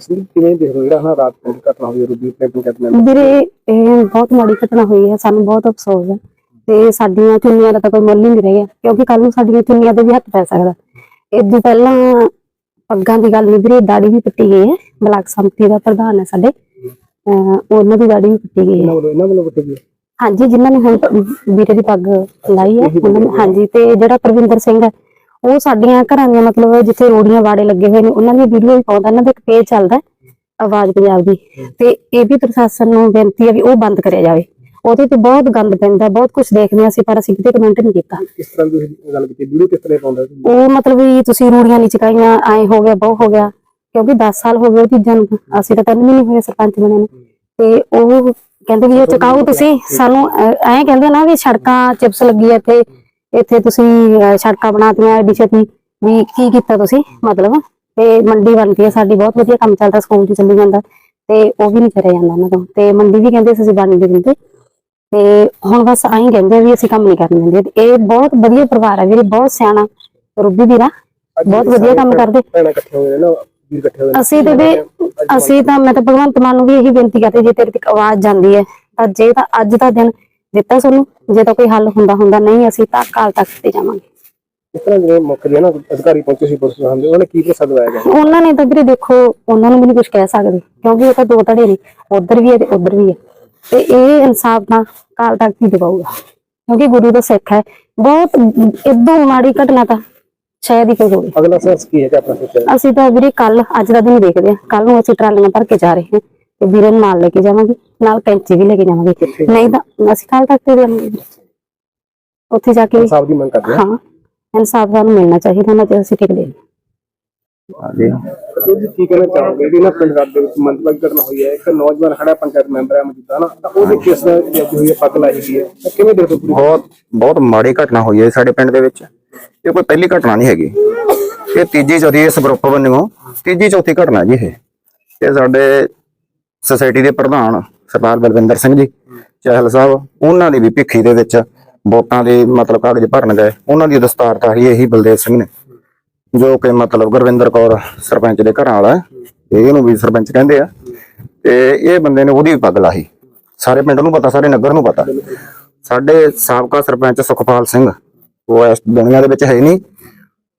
ਸੰਦੀਪ ਕਿਵੇਂ ਦੇਖਦੇ ਹੋ? ਜਿਹੜਾ ਹਨਾ ਰਾਤ ਨੂੰ ਘਟਨਾ ਹੋਈ ਰੂਬੀ ਆਪਣੇ ਮੈਂਬਰ ਵੀਰੇ ਇਹ ਬਹੁਤ ਮਾੜੀ ਘਟਨਾ ਹੋਈ ਹੈ ਸਾਨੂੰ ਬਹੁਤ ਅਫਸੋਸ ਹੈ। ਤੇ ਸਾਡੀਆਂ ਚੁੰਨੀਆਂ ਦਾ ਤਾਂ ਕੋਈ ਮੁੱਲ ਹੀ ਨਹੀਂ ਰਹਿ ਗਿਆ ਕਿਉਂਕਿ ਕੱਲ ਨੂੰ ਸਾਡੀਆਂ ਚੁੰਨੀਆਂ ਤੇ ਵੀ ਹੱਥ ਪੈ ਸਕਦਾ। ਇਦੋਂ ਪਹਿਲਾਂ ਪੱਗਾਂ ਦੀ ਗੱਲ ਨਹੀਂ ਵੀਰੇ ਦਾੜੀ ਵੀ ਪੱਟੀ ਗਈ ਹੈ ਬਲਾਕ ਸੰਮਤੀ ਦਾ ਪ੍ਰਧਾਨ ਹੈ ਸਾਡੇ। ਉਹਨਾਂ ਦੀ ਦਾੜੀ ਵੀ ਪੱਟੀ ਗਈ ਹੈ। ਇਹਨਾਂ ਵੱਲੋਂ ਹਾਂਜੀ ਜਿਨ੍ਹਾਂ ਨੇ ਹੁਣ ਵੀਰੇ ਦੀ ਪੱਗ ਲਾਈ ਹੈ ਉਹਨਾਂ ਨੇ ਹਾਂਜੀ ਤੇ ਜਿਹੜਾ ਪ੍ਰਵਿੰਦਰ ਸਿੰਘ ਹੈ ਉਹ ਸਾਡੀਆਂ ਘਰਾਂ ਦੀਆਂ ਮਤਲਬ ਜਿੱਥੇ ਰੋੜੀਆਂ ਵਾੜੇ ਲੱਗੇ ਹੋਏ ਨੇ ਉਹਨਾਂ ਦੀਆਂ ਵੀਡੀਓ ਵੀ ਪਾਉਂਦਾ ਇਹਨਾਂ ਦਾ ਇੱਕ ਪੇਜ ਚੱਲਦਾ ਆਵਾਜ਼ ਪੰਜਾਬ ਦੀ। ਤੇ ਇਹ ਵੀ ਪ੍ਰਸ਼ਾਸਨ ਨੂੰ ਬੇਨਤੀ ਹੈ ਵੀ ਉਹ ਬੰਦ ਕਰਿਆ ਜਾਵੇ। ਉਹਦੇ ਤੇ ਬਹੁਤ ਗੰਦ ਪੈਂਦਾ ਬਹੁਤ ਕੁਝ ਦੇਖਦੇ ਅਸੀਂ ਪਰ ਅਸੀਂ ਕਿਤੇ ਕਮੈਂਟ ਨਹੀਂ ਕੀਤਾ। ਕਿਸ ਤਰ੍ਹਾਂ ਦੀ ਗੱਲ ਕੀਤੀ? ਵੀਡੀਓ ਕਿਸ ਤਰ੍ਹਾਂ ਪਾਉਂਦਾ ਉਹ ਮਤਲਬ ਵੀ ਤੁਸੀਂ ਰੂੜੀਆਂ ਨਹੀਂ ਚਕਾਈਆਂ ਐ ਹੋ ਗਿਆ ਬਹੁ ਹੋ ਗਿਆ ਕਿਉਂਕਿ 10 ਸਾਲ ਹੋ ਗਏ ਉਹ ਚੀਜ਼ਾਂ ਨੂੰ। ਅਸੀਂ ਤਾਂ ਤਿੰਨ ਮਹੀਨੇ ਹੋਏ ਸਰਪੰਚ ਬਣੇ ਨੂੰ। ਤੇ ਉਹ ਕਹਿੰਦੇ ਵੀ ਇਹ ਚਕਾਓ ਤੁਸੀਂ ਸਾਨੂੰ ਐ- ਕਹਿੰਦੇ ਨਾ ਵੀ ਸੜਕਾਂ ਚਿਪਸ ਲੱਗੀ ਐ ਇੱਥੇ ਇੱਥੇ ਤੁਸੀਂ ਸੜਕਾਂ ਬਣਾਤੀਆਂ ਐਡੀ ਛੇਤੀ। ਵੀ ਕੀ ਕੀਤਾ ਤੁਸੀਂ ਮਤਲਬ? ਤੇ ਮੰਡੀ ਬਣਦੀ ਹੈ ਸਾਡੀ ਬਹੁਤ ਵਧੀਆ ਕੰਮ ਚੱਲਦਾ ਸਕੂਲ ਚ ਚੱਲੀ ਜਾਂਦਾ। ਤੇ ਉਹ ਵੀ ਨਹੀਂ ਕਰਿਆ ਜਾਂਦਾ ਉਹਨਾਂ ਤੋਂ। ਤੇ ਮੰਡੀ ਵੀ ਕਹਿੰਦੇ ਸੀ ਅਸੀਂ ਬਣ ਨਹੀਂ ਦਿੰਦੇ। ਤੇ ਹੁਣ ਬਸ ਐਂ ਕਹਿੰਦੇ ਵੀ ਅਸੀਂ ਕੰਮ ਨਹੀਂ ਕਰਨ ਦਿੰਦੇ। ਇਹ ਬਹੁਤ ਵਧੀਆ ਪਰਿਵਾਰ ਹੈ ਵੀਰੇ ਬਹੁਤ ਸਿਆਣਾ ਰੂਬੀ ਵੀਰਾ ਬਹੁਤ ਵਧੀਆ ਕੰਮ ਕਰਦੇ। ਭੈਣਾਂ ਇਕੱਠੇ ਹੋਏ ਨੇ ਨਾ ਵੀਰ ਇਕੱਠੇ ਹੋਏ ਨੇ। ਅਸੀਂ ਤੇ ਵੀ ਅਸੀਂ ਤਾਂ ਮੈਂ ਤਾਂ ਭਗਵੰਤ ਮਾਨ ਨੂੰ ਵੀ ਇਹੀ ਬੇਨਤੀ ਕਰਦੀ ਜੇ ਤੇਰੇ ਤੱਕ ਆਵਾਜ਼ ਜਾਂਦੀ ਹੈ ਤਾਂ ਜੇ ਤਾਂ ਅੱਜ ਦਾ ਦਿਨ ਦਿੱਤਾ ਸਾਨੂੰ ਜੇ ਤਾਂ ਕੋਈ ਹੱਲ ਹੁੰਦਾ ਹੁੰਦਾ ਨਹੀਂ ਅਸੀਂ ਤਾਂ ਕਾਲ ਤੱਕ ਤੇ ਜਾਵਾਂਗੇ। ਇਸ ਤਰ੍ਹਾਂ ਜਿਵੇਂ ਮੌਕੇ ਦੇ ਨਾ ਅਧਿਕਾਰੀ ਪਹੁੰਚੇ ਸੀ ਪੁਲਿਸ ਵਾਲੇ ਉਹਨਾਂ ਨੇ ਕੀ ਭਰਸਾ ਦਵਾਇਆ ਗਿਆ ਉਹਨਾਂ ਨੇ ਤਾਂ ਵੀਰੇ ਦੇਖੋ ਉਹਨਾਂ ਨੂੰ ਵੀ ਨਹੀਂ ਕੁਝ ਕਹਿ ਸਕਦੇ ਕਿਉਂਕਿ ਉਹ ਤਾਂ ਦੋ ਧੜੇ ਨੇ ਉਧਰ ਵੀ ਹੈ ਤੇ ਉਧਰ ਵੀ ਹੈ। ਤੇ ਇਹ ਇਨਸਾਫ ਤਾਂ ਕਾਲ ਤੱਕ ਹੀ ਦਿਵਾਊਗਾ। ਕਿਉਂਕਿ ਗੁਰੂ ਦਾ ਸਿੱਖ ਹੈ। ਬਹੁਤ ਇਦੋਂ ਮਾੜੀ ਘਟਨਾ ਤਾਂ ਸ਼ਾਇਦ ਹੀ ਕੋਈ ਹੋਵੇ। ਅਗਲਾ ਸੈਂਸ ਕੀ ਹੈ ਕਿ ਆਪਣਾ ਸੋਚਿਆ ਅਸੀਂ ਤਾਂ ਵੀਰੇ ਕੱਲ ਅੱਜ ਦਾ ਦਿਨ ਦੇਖਦੇ ਹਾਂ। ਕੱਲ ਨੂੰ ਅਸੀਂ ਟਰਾਲੀਆਂ ਭਰ ਕੇ ਜਾ ਰਹੇ ਹਾਂ ਤੇ ਵੀਰੇ ਨੂੰ ਨਾਲ ਲੈ ਕੇ ਜਾਵਾਂਗੇ। ਨਾਲ ਕੈਂਚੀ ਵੀ ਲੈ ਕੇ ਜਾਵਾਂਗੇ। ਨਹੀਂ ਤਾਂ ਅਸੀਂ ਕੱਲ ਤੱਕ ਤੇ ਜਾਵਾਂਗੇ। ਉੱਥੇ ਜਾ ਕੇ ਇਨਸਾਫ ਦੀ ਮੰਗ ਕਰਦੇ ਹਾਂ। ਹਾਂ। ਇਨਸਾਫ ਸਾਨੂੰ ਮਿਲਣਾ ਚਾਹੀਦਾ ਨਾ ਤੇ ਅਸੀਂ ਟਿਕਦੇ ਹਾਂ। ਹਾਂਜੀ ਤੁਸੀਂ ਜੀ, ਕੀ ਕਹਿਣਾ ਚਾਹੋਗੇ? ਜਿਹੜੀ ਨਾ ਪਿੰਡ ਦੇ ਵਿੱਚ ਮੰਦਭਾਗੀ ਘਟਨਾ ਹੋਈ ਹੈ, ਇੱਕ ਨੌਜਵਾਨ ਖੜਾ ਪੰਚਾਇਤ ਮੈਂਬਰ ਹੈ ਮੌਜੂਦਾ ਨਾ, ਤਾਂ ਉਹਦੇ ਕੇਸ ਦਾ ਜੱਜ ਹੋਈ ਹੈ, ਪੱਗ ਲਾਈ ਗਈ ਹੈ? ਤਾਂ ਕਿਵੇਂ ਦੇਖੋ ਪੂਰੀ ਬਹੁਤ ਬਹੁਤ ਮਾੜੀ ਘਟਨਾ ਹੋਈ ਹੈ ਸਾਡੇ ਪਿੰਡ ਦੇ ਵਿੱਚ। ਇਹ ਕੋਈ ਪਹਿਲੀ ਘਟਨਾ ਨਹੀਂ ਹੈਗੀ। ਇਹ ਤੀਜੀ, ਚੌਥੀ ਇਸ ਗਰੁੱਪ ਵੱਲੋਂ, ਤੀਜੀ, ਚੌਥੀ ਘਟਨਾ ਜੀ ਇਹ। ਇਹ ਸਾਡੇ ਸੁਸਾਇਟੀ ਦੇ ਪ੍ਰਧਾਨ ਸਰਦਾਰ ਬਲਵਿੰਦਰ ਸਿੰਘ ਜੀ, ਚਾਹਲ ਸਾਹਿਬ, ਉਹਨਾਂ ਦੀ ਵੀ ਭਿੱਖੀ ਦੇ ਵਿੱਚ ਵੋਟਾਂ ਦੇ ਮਤਲਬ ਕਾਗਜ਼ ਭਰਨ ਗਏ। ਉਹਨਾਂ ਦੀ ਦਸਤਾਰਧਾਰੀ ਇਹੀ ਬਲਦੇਵ ਸਿੰਘ ਨੇ। ਜੋ ਕਿ ਮਤਲਬ ਗੁਰਵਿੰਦਰ ਕੌਰ ਸਰਪੰਚ ਦੇ ਘਰਾਂ ਵਾਲਾ ਇਹਨੂੰ ਵੀ ਸਰਪੰਚ ਕਹਿੰਦੇ ਆ। ਤੇ ਇਹ ਬੰਦੇ ਨੇ ਉਹਦੀ ਵੀ ਪੱਗ ਲਾਹੀ। ਸਾਰੇ ਪਿੰਡ ਨੂੰ ਪਤਾ, ਸਾਰੇ ਨਗਰ ਨੂੰ ਪਤਾ। ਸਾਡੇ ਸਾਬਕਾ ਸਰਪੰਚ ਸੁਖਪਾਲ ਸਿੰਘ, ਉਹ ਇਸ ਦੁਨੀਆ ਦੇ ਵਿੱਚ ਹੈ ਹੀ ਨਹੀਂ।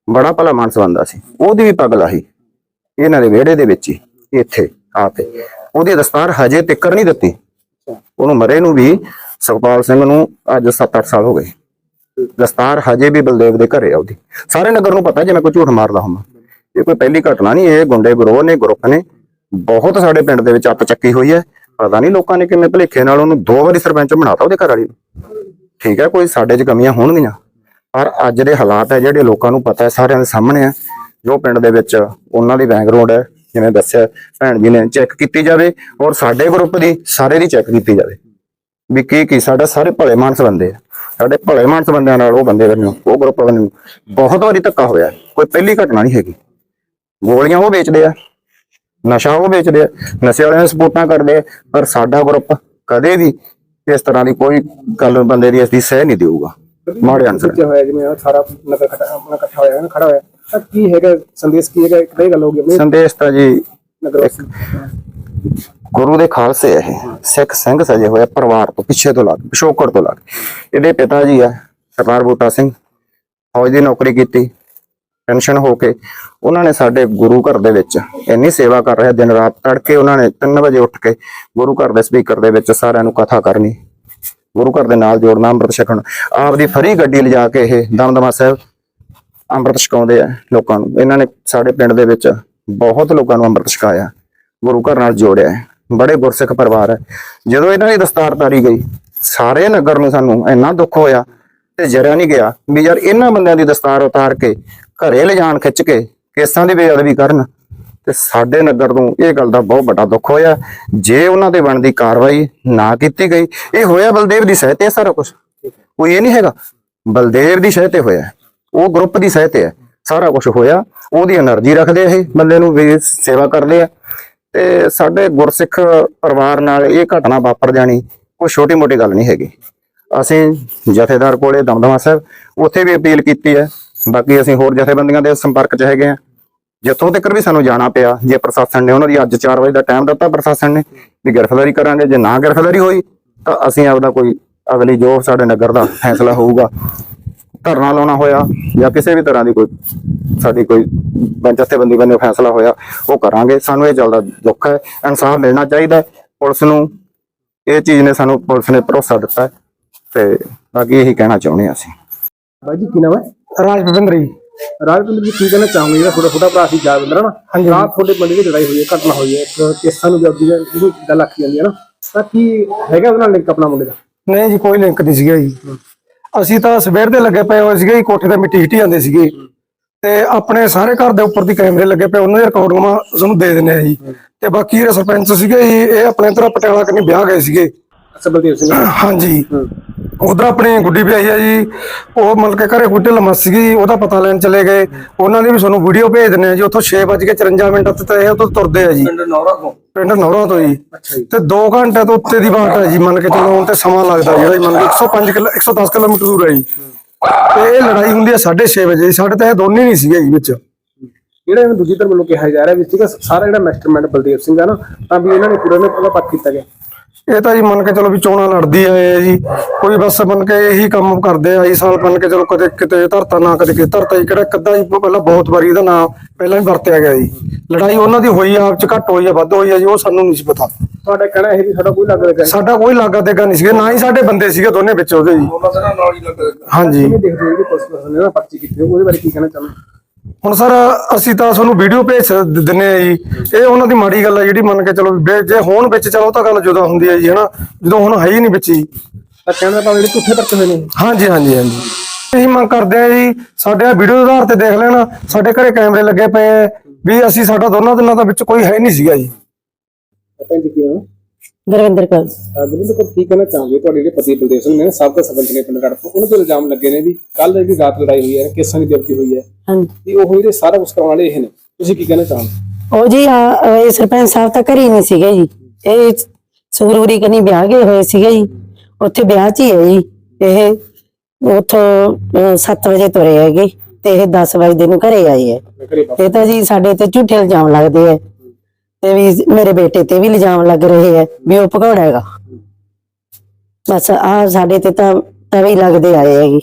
ਬੜਾ ਭਲਾ ਮਾਨਸ ਬੰਦਾ ਸੀ। ਉਹਦੀ ਵੀ ਪੱਗ ਲਾਹੀ। ਇਹਨਾਂ ਦੇ ਵਿਹੜੇ ਦੇ ਵਿੱਚ ਹੀ, ਇੱਥੇ ਆ ਤੇ। ਉਹਦੀ ਦਸਤਾਰ ਹਜੇ ਤਿੱਕਰ ਨਹੀਂ ਦਿੱਤੀ। ਉਹਨੂੰ ਮਰੇ ਨੂੰ ਵੀ ਸੁਖਪਾਲ ਸਿੰਘ ਨੂੰ ਅੱਜ 7-8 ਸਾਲ ਹੋ ਗਏ। ਦਸਤਾਰ ਹਜੇ ਵੀ ਬਲਦੇਵ ਦੇ ਘਰੇ ਆ ਉਹਦੀ। ਸਾਰੇ ਨਗਰ ਨੂੰ ਪਤਾ, ਜੇ ਮੈਂ ਕੋਈ ਝੂਠ ਮਾਰਦਾ ਹਾਂ ਇਹ ਕੋਈ ਪਹਿਲੀ ਘਟਨਾ ਨਹੀਂ, ਇਹ ਗੁੰਡੇ ਗਰੋਹ ਨੇ ਗਰੁੱਪ ਨੇ, ਬਹੁਤ ਸਾਡੇ ਪਿੰਡ ਦੇ ਵਿੱਚ ਅੱਤ ਚੱਕੀ ਹੋਈ ਹੈ। ਪਤਾ ਨਹੀਂ ਲੋਕਾਂ ਨੇ ਕਿਵੇਂ ਭਲੇਖੇ ਨਾਲ ਉਹਨੂੰ ਦੋ ਵਾਰੀ ਸਰਪੰਚ ਬਣਾਤਾ ਉਹਦੇ ਘਰ ਵਾਲੀ ਨੂੰ। ਠੀਕ ਹੈ, ਕੋਈ ਸਾਡੇ 'ਚ ਕਮੀਆਂ ਹੋਣਗੀਆਂ। ਪਰ ਅੱਜ ਦੇ ਹਾਲਾਤ ਹੈ ਜਿਹੜੇ ਲੋਕਾਂ ਨੂੰ ਪਤਾ ਹੈ, ਸਾਰਿਆਂ ਦੇ ਸਾਹਮਣੇ ਹੈ। ਜੋ ਪਿੰਡ ਦੇ ਵਿੱਚ ਉਹਨਾਂ ਦੀ ਬੈਕਗ੍ਰਾਉਂਡ ਹੈ, ਜਿਵੇਂ ਦੱਸਿਆ, ਭੈਣ ਜੀ ਨੇ ਚੈੱਕ ਕੀਤੀ ਜਾਵੇ ਔਰ ਸਾਡੇ ਗਰੁੱਪ ਦੀ, ਸਾਰੇ ਦੀ ਚੈੱਕ ਕੀਤੀ ਜਾਵੇ। ਵੀ ਕੀ ਕੀ ਸਾਡਾ ਸਾਰੇ ਭਲੇ ਮਾਨਸ ਬੰਦੇ ਆ। ਸਾਡੇ ਭਲੇ ਮਾਨਸ ਬੰਦਿਆਂ ਨਾਲ ਉਹ ਬੰਦੇ ਬੰਨਿਓ ਉਹ ਗਰੁੱਪ ਬੰਨਿਓ ਬਹੁਤ ਵਾਰੀ ਧੱਕਾ ਹੋਇਆ। ਕੋਈ ਪਹਿਲੀ ਘਟਨਾ ਨਹੀਂ ਹੈਗੀ ਗੋਲੀਆਂ ਉਹ ਵੇਚਦੇ ਆ ਨਸ਼ਾ ਉਹ ਵੇਚਦੇ ਆ ਨਸ਼ੇ ਵਾਲਿਆਂ ਨੂੰ ਸਪੋਰਟਾਂ ਕਰਦੇ ਆ ਪਰ ਸਾਡਾ ਗਰੁੱਪ ਕਦੇ ਵੀ ਇਸ ਤਰ੍ਹਾਂ ਦੀ ਕੋਈ ਗੱਲ ਬੰਦੇ ਦੀ ਅਸੀਂ ਸਹਿ ਨਹੀਂ ਦੇਊਗਾ ਮਾੜੇ ਅਨਸਰ ਹੋਇਆ ਜਿਵੇਂ ਸਾਰਾ ਨਗਰ ਖੜਾ ਆਪਣਾ ਇਕੱਠਾ ਹੋਇਆ ਹੈ ਨਾ ਖੜਾ ਹੋਇਆ ਕੀ ਹੈਗਾ ਸੰਦੇਸ਼ ਕੀ ਹੈਗਾ ਇੱਕ ਤਾਂ ਗੱਲ ਹੋ ਗਈ ਸੰਦੇਸ਼ ਤਾਂ ਜੀ। ਗੁਰੂ ਦੇ ਖਾਲਸੇ ਇਹ। ਸਿੱਖ ਸਿੰਘ ਸਜੇ ਹੋਏ ਪਰਿਵਾਰ ਤੋਂ ਪਿੱਛੇ ਤੋਂ ਲੱਗ, ਪਿਛੋਕੜ ਤੋਂ ਲੱਗ। ਇਹਦੇ ਪਿਤਾ ਜੀ ਆ ਸਰਦਾਰ ਬੂਟਾ ਸਿੰਘ, ਫੌਜ ਦੀ ਨੌਕਰੀ ਕੀਤੀ, ਪੈਨਸ਼ਨ ਹੋ ਕੇ। ਉਹਨਾਂ ਨੇ ਸਾਡੇ ਗੁਰੂ ਘਰ ਦੇ ਵਿੱਚ ਇੰਨੀ ਸੇਵਾ ਕਰ ਰਿਹਾ ਦਿਨ ਰਾਤ ਤੜਕੇ ਉਹਨਾਂ ਨੇ 3 ਵਜੇ ਉੱਠ ਕੇ ਗੁਰੂ ਘਰ ਦੇ ਸਪੀਕਰ ਦੇ ਵਿੱਚ ਸਾਰਿਆਂ ਨੂੰ ਕਥਾ ਕਰਨੀ। ਗੁਰੂ ਘਰ ਦੇ ਨਾਲ ਜੋੜਨਾ, ਅੰਮ੍ਰਿਤ ਛਕਣ। ਆਪਦੀ ਫਰੀ ਗੱਡੀ ਲਿਜਾ ਕੇ ਇਹ ਦਮਦਮਾ ਸਾਹਿਬ ਅੰਮ੍ਰਿਤ ਛਕਾਉਂਦੇ ਆ ਲੋਕਾਂ ਨੂੰ। ਇਹਨਾਂ ਨੇ ਸਾਡੇ ਪਿੰਡ ਦੇ ਵਿੱਚ ਬਹੁਤ ਲੋਕਾਂ ਨੂੰ ਅੰਮ੍ਰਿਤ ਛਕਾਇਆ। ਗੁਰੂ ਘਰ ਨਾਲ ਜੋੜਿਆ ਹੈ। ਬੜੇ ਗੁਰਸਿੱਖ ਪਰਿਵਾਰ ਹੈ। ਜਦੋਂ ਇਹਨਾਂ ਦੀ ਦਸਤਾਰ ਤਾਰੀ ਗਈ, ਸਾਰੇ ਨਗਰ ਨੂੰ ਸਾਨੂੰ ਇੰਨਾ ਦੁੱਖ ਹੋਇਆ ਤੇ ਜਰਿਆ ਨਹੀਂ ਗਿਆ ਵੀ ਯਾਰ ਇਹਨਾਂ ਬੰਦਿਆਂ ਦੀ ਦਸਤਾਰ ਉਤਾਰ ਕੇ ਘਰੇ ਲਿਜਾਣ ਖਿੱਚ ਕੇ ਕੇਸਾਂ ਦੀ ਬੇਅਦਬੀ ਕਰਨ। ਤੇ ਸਾਡੇ ਨਗਰ ਨੂੰ ਇਹ ਗੱਲ ਦਾ ਬਹੁਤ ਵੱਡਾ ਦੁੱਖ ਹੋਇਆ। ਜੇ ਉਹਨਾਂ ਦੇ ਬਣਦੀ ਕਾਰਵਾਈ ਨਾ ਕੀਤੀ ਗਈ, ਇਹ ਹੋਇਆ ਬਲਦੇਵ ਦੀ ਸਹਿ ਤੇ ਸਾਰਾ ਕੁਝ ਕੋਈ ਇਹ ਨਹੀਂ ਹੈਗਾ। ਬਲਦੇਵ ਦੀ ਸਹਿਤੇ ਹੋਇਆ ਉਹ ਗਰੁੱਪ ਦੀ ਸਹਿ ਹੈ। ਸਾਰਾ ਕੁਝ ਹੋਇਆ। ਉਹਦੀ એનર્ਜੀ ਰੱਖਦੇ ਇਹ ਬੰਦੇ ਨੂੰ ਵੀ ਸੇਵਾ ਕਰਦੇ ਆ। ਤੇ ਸਾਡੇ ਗੁਰਸਿੱਖ ਪਰਿਵਾਰ ਨਾਲ ਇਹ ਘਟਨਾ ਵਾਪਰ ਜਾਣੀ ਕੋਈ ਛੋਟੀ ਮੋਟੀ ਗੱਲ ਨਹੀਂ ਹੈਗੀ। ਅਸੀਂ ਜਥੇਦਾਰ ਕੋਲੇ ਦਮਦਮਾ ਸਾਹਿਬ, ਉੱਥੇ ਵੀ ਅਪੀਲ ਕੀਤੀ ਹੈ। ਬਾਕੀ ਅਸੀਂ ਹੋਰ ਜਥੇਬੰਦੀਆਂ ਦੇ ਸੰਪਰਕ 'ਚ ਹੈਗੇ ਆ ਜਿੱਥੋਂ ਤੱਕ ਵੀ ਸਾਨੂੰ ਜਾਣਾ ਪਿਆ, ਜੇ ਪ੍ਰਸ਼ਾਸਨ ਨੇ ਉਹਨਾਂ ਦੀ ਅੱਜ 4 ਵਜੇ ਦਾ ਟਾਈਮ ਦਿੱਤਾ ਪ੍ਰਸ਼ਾਸਨ ਨੇ ਵੀ ਗ੍ਰਿਫਤਾਰੀ ਕਰਾਂਗੇ। ਜੇ ਨਾ ਗ੍ਰਿਫਤਾਰੀ ਹੋਈ ਤਾਂ ਅਸੀਂ ਆਪਦਾ ਕੋਈ ਅਗਲੀ ਜੋ ਸਾਡੇ ਨਗਰ ਦਾ ਫੈਸਲਾ ਹੋਊਗਾ ਧਰਨਾ ਲਾਉਣਾ ਹੋਇਆ ਜਾਂ ਕਿਸੇ ਵੀ ਤਰ੍ਹਾਂ ਦੀ ਕੋਈ ਸਾਡੀ ਕੋਈ ਜਥੇਬੰਦੀ ਵੱਲੋਂ ਫੈਸਲਾ ਹੋਇਆ ਉਹ ਕਰਾਂਗੇ। ਸਾਨੂੰ ਇਹ ਚੱਲਦਾ ਦੁੱਖ ਹੈ ਇਨਸਾਫ ਮਿਲਣਾ ਚਾਹੀਦਾ ਹੈ। ਪੁਲਿਸ ਨੂੰ ਇਹ ਚੀਜ਼ ਨੇ ਸਾਨੂੰ ਪੁਲਿਸ ਨੇ ਭਰੋਸਾ ਦਿੱਤਾ ਤੇ ਬਾਕੀ ਇਹੀ ਕਹਿਣਾ ਚਾਹੁੰਦੇ ਹਾਂ ਅਸੀਂ। ਬਾਈ ਜੀ ਕੀ ਨਾਮ ਹੈ? ਰਾਜ ਭਵਿੰਦਰ ਜੀ। ਰਾਜਵਿੰਦਰ ਜੀ ਕੀ ਕਹਿਣਾ ਚਾਹੋਗੇ? ਜਿਹੜਾ ਤੁਹਾਡਾ ਛੋਟਾ ਭਰਾ ਸੀ ਜਾਗਵਿੰਦਰ ਨਾ ਹਾਂਜੀ। ਰਾਤ ਤੁਹਾਡੇ ਬੰਦੇ ਦੀ ਲੜਾਈ ਹੋਈ ਹੈ ਘਟਨਾ ਹੋਈ ਹੈ ਕੇਸਾਂ ਨੂੰ ਜਦ ਜਿਹੜੀ ਗੱਲ ਆਖੀ ਜਾਂਦੀ ਹੈ ਨਾ ਤਾਂ ਕੀ ਹੈਗਾ ਉਹਦੇ ਨਾਲ ਲਿੰਕ ਆਪਣਾ ਮੁੰਡੇ ਦਾ? ਨਹੀਂ ਜੀ ਕੋਈ ਲਿੰਕ ਨਹੀਂ ਸੀਗਾ ਜੀ। ਅਸੀਂ ਤਾਂ ਸਵੇਰ ਦੇ ਲੱਗੇ ਪਏ ਹੋਏ ਸੀਗੇ ਜੀ ਕੋਠੇ ਤੇ ਮਿੱਟੀ ਹਿੱਟੀ ਜਾਂਦੇ ਸੀਗੇ। ਤੇ ਆਪਣੇ ਸਾਰੇ ਘਰ ਦੇ ਉੱਪਰ ਦੀ ਕੈਮਰੇ ਲੱਗੇ ਪਏ ਉਹਨਾਂ ਦੀ ਰਿਕਾਰਡਿੰਗਾਂ ਤੁਹਾਨੂੰ ਦੇ ਦਿੰਨੇ ਆ ਜੀ। ਤੇ ਬਾਕੀ ਜਿਹੜੇ ਸਰਪੰਚ ਸੀਗੇ ਜੀ ਇਹ ਆਪਣੇ ਤਰ੍ਹਾਂ ਪਟਿਆਲਾ ਕੰਨੀ ਵਿਆਹ ਗਏ ਸੀਗੇ। ਅੱਛਾ ਬਲਦੇਵ ਸਿੰਘ। ਹਾਂਜੀ। ਉਧਰ ਆਪਣੀ ਗੁੱਡੀ ਵਿਆਹੀ ਆ ਜੀ। ਉਹ ਮਤਲਬ ਕਿ ਘਰੇ ਗੁੱਡੇ ਲਮਸ ਸੀਗੀ ਉਹਦਾ ਪਤਾ ਲੈਣ ਚਲੇ ਗਏ। ਉਹਨਾਂ ਦੀ ਵੀ ਤੁਹਾਨੂੰ ਵੀਡੀਓ ਭੇਜ ਦਿੰਨੇ ਆ ਜੀ। ਉੱਥੋਂ 6:54 ਮਿੰਟ ਤੇ ਤਾਂ ਇਹ ਉੱਥੋਂ ਤੁਰਦੇ ਆ ਜੀ। ਪਿੰਡ ਨੌਰਾ ਤੋਂ? ਪਿੰਡ ਨੌਰਾ ਤੋਂ ਜੀ। ਤੇ 2 ਘੰਟੇ ਤੋਂ ਉੱਤੇ ਦੀ ਬਾਟ ਹੈ ਜੀ ਮੰਨ ਕੇ ਚੱਲੋ ਹੁਣ ਤੇ ਸਮਾਂ ਲੱਗਦਾ ਜਿਹੜਾ ਜੀ ਮੰਨ ਕੇ 105 ਕਿਲੋ 110 ਕਿਲੋਮੀਟਰ ਦੂਰ ਹੈ ਜੀ। ਤੇ ਇਹ ਲੜਾਈ ਹੁੰਦੀ ਹੈ 6:30 ਵਜੇ ਜੀ। ਸਾਡੇ ਤਾਂ ਇਹ ਦੋਨੇ ਨਹੀਂ ਸੀਗੇ ਜੀ ਵਿੱਚ। ਜਿਹੜਾ ਇਹਨੂੰ ਦੂਜੀ ਧਿਰ ਵੱਲੋਂ ਕਿਹਾ ਜਾ ਰਿਹਾ ਵੀ ਸੀਗਾ ਸਾਰਾ ਜਿਹੜਾ ਮਾਸਟਰਮਾਈਂਡ ਬਲਦੇਵ ਸਿੰਘ ਆ ਨਾ ਤਾਂ ਵੀ ਇਹਨਾਂ ਨੇ ਪੂਰਾ ਨੇ ਪੂਰਾ ਪੱਕ ਕੀਤਾ ਗਿਆ। ਇਹ ਤਾਂ ਜੀ ਮੰਨ ਕੇ ਚਲੋ ਵੀ ਚੋਣਾਂ ਲੜਦੀ ਆਏ ਆ ਜੀ। ਕੋਈ ਬਸ ਮੰਨ ਕੇ ਇਹੀ ਕੰਮ ਕਰਦੇ ਆ ਸਾਲ ਮੰਨ ਕੇ ਚਲੋ ਕਦੇ ਕਿਤੇ ਧਰਤਾ ਨਾ ਕਦੇ ਕਿਤੇ ਧਰਤਾ ਜੀ। ਕਿਹੜਾ ਕੱਦਾ ਜੀ ਪਹਿਲਾਂ ਬਹੁਤ ਵਾਰੀ ਇਹਦਾ ਨਾਮ ਪਹਿਲਾਂ ਵੀ ਵਰਤਿਆ ਗਿਆ ਜੀ। ਲੜਾਈ ਉਹਨਾਂ ਦੀ ਹੋਈ ਆ ਆਪ ਚ ਘੱਟ ਹੋਈ ਆ ਵੱਧ ਹੋਈ ਆ ਜੀ ਉਹ ਸਾਨੂੰ ਨਹੀਂ ਸੀ ਪਤਾ। ਤੁਹਾਡਾ ਕਹਿਣਾ ਇਹ ਵੀ ਸਾਡਾ ਕੋਈ ਲੱਗ ਰਿਹਾ ਸਾਡਾ ਕੋਈ ਲਾਗਾ ਦੇਗਾ ਨਹੀਂ ਸੀਗਾ ਨਾ ਹੀ ਸਾਡੇ ਬੰਦੇ ਸੀਗੇ ਦੋਨੇ ਵਿੱਚ ਉਹਦੇ ਜੀ। ਹਾਂਜੀ। ਦੇਖਦੇ ਹੋ ਜਿਹੜੀ ਪੁਲਿਸ ਨੇ ਨਾ ਪਰਚੀ ਕੀਤੀ ਉਹਦੇ ਬਾਰੇ ਕੀ ਕਹਿਣਾ ਚਾਹੁੰਦੇ ਹੁਣ ਸਰ ਅਸੀਂ ਤਾਂ ਤੁਹਾਨੂੰ ਵੀਡੀਓ ਭੇਜ ਦਿੰਨੇ ਆ ਜੀ। ਇਹ ਉਹਨਾਂ ਦੀ ਮਾੜੀ ਗੱਲ ਆ ਜਿਹੜੀ ਮੰਨ ਕੇ ਚਲੋ ਜੇ ਹੋਣ ਵਿੱਚ ਚਲੋ ਤਾਂ ਗੱਲ ਜਦੋਂ ਹੁੰਦੀ ਹੈ ਜੀ ਹਨਾ? ਜਦੋਂ ਹੁਣ ਹੈ ਹੀ ਨਹੀਂ ਵਿੱਚ ਜੀ। ਤਾਂ ਕਹਿਣ ਦਾ ਭਾਵੇਂ ਜਿਹੜੇ ਝੂਠੇ ਪਰਚੇ ਹੋਏ ਨੇ। ਹਾਂਜੀ ਹਾਂਜੀ ਹਾਂਜੀ। ਅਸੀਂ ਮੰਗ ਕਰਦੇ ਆ ਜੀ ਸਾਡੇ ਆ ਵੀਡੀਓ ਆਧਾਰ ਤੇ ਦੇਖ ਲੈਣਾ। ਸਾਡੇ ਘਰੇ ਕੈਮਰੇ ਲੱਗੇ ਪਏ ਆ ਵੀ ਅਸੀਂ ਸਾਡਾ ਦੋਨਾਂ ਦਿਨਾਂ ਦਾ ਵਿੱਚ ਕੋਈ ਹੈ ਨਹੀਂ ਸੀਗਾ ਜੀ। ਆਪਾਂ ਜੀ ਕੀ ਗੁਰਵਿੰਦਰ ਕੌਰ। ਗੁਰਿੰਦਰ ਕੋਲ ਕੀ ਕਹਿਣਾ ਚਾਹੋਗੇ? ਤੁਹਾਡੇ ਜਿਹੜੇ ਪਤੀ ਬਲਦੇਵ ਸਿੰਘ ਨੇ ਸਭ ਦਾ ਸਰਪੰਚ ਨੇ ਪਿੰਡ ਕੱਢ ਉਹਨਾਂ ਤੇ ਇਲਜ਼ਾਮ ਲੱਗੇ ਨੇ ਵੀ ਕੱਲ ਜਿਹੜੀ ਰਾਤ ਲੜਾਈ ਹੋਈ ਹੈ ਕੇਸਾਂ ਦੀ ਦਿਵਤੀ ਹੋਈ ਹੈ? ਹਾਂਜੀ। ਉਹ ਜਿਹੜੇ ਸਾਰਾ ਕੁਝ ਕਰਾਉਣ ਵਾਲੇ ਇਹ ਨੇ ਤੁਸੀਂ ਕੀ ਕਹਿਣਾ ਚਾਹੋਗੇ? ਉਹ ਜੀ ਆ ਇਹ ਸਰਪੰਚ ਸਾਹਿਬ ਤਾਂ ਘਰੇ ਹੀ ਨਹੀਂ ਸੀਗੇ ਜੀ। ਇਹ ਸੰਗਰੂਰੀ ਕਨੀ ਵਿਆਹ ਗਏ ਹੋਏ ਸੀਗੇ ਜੀ। ਉੱਥੇ ਵਿਆਹ 'ਚ ਹੀ ਹੈ ਜੀ। ਇਹ ਉਥੋਂ 7 ਵਜੇ ਤੁਰੇ ਹੈਗੇ ਤੇ ਇਹ 10 ਵਜੇ ਨੂੰ ਘਰੇ ਆਏ ਹੈ। ਇਹ ਤਾਂ ਜੀ ਸਾਡੇ ਤੇ ਝੂਠੇ ਇਲਜ਼ਾਮ ਲੱਗਦੇ ਹੈ। ਤੇ ਵੀ ਮੇਰੇ ਬੇਟੇ ਤੇ ਵੀ ਇਲਜ਼ਾਮ ਲੱਗ ਰਹੇ ਹੈ ਵੀ ਉਹ ਭਗੌੜਾ ਹੈਗਾ। ਬਸ ਆ ਸਾਡੇ ਤੇ ਤਾਂ ਤਵੇ ਹੀ ਲੱਗਦੇ ਆਏ ਹੈਗੇ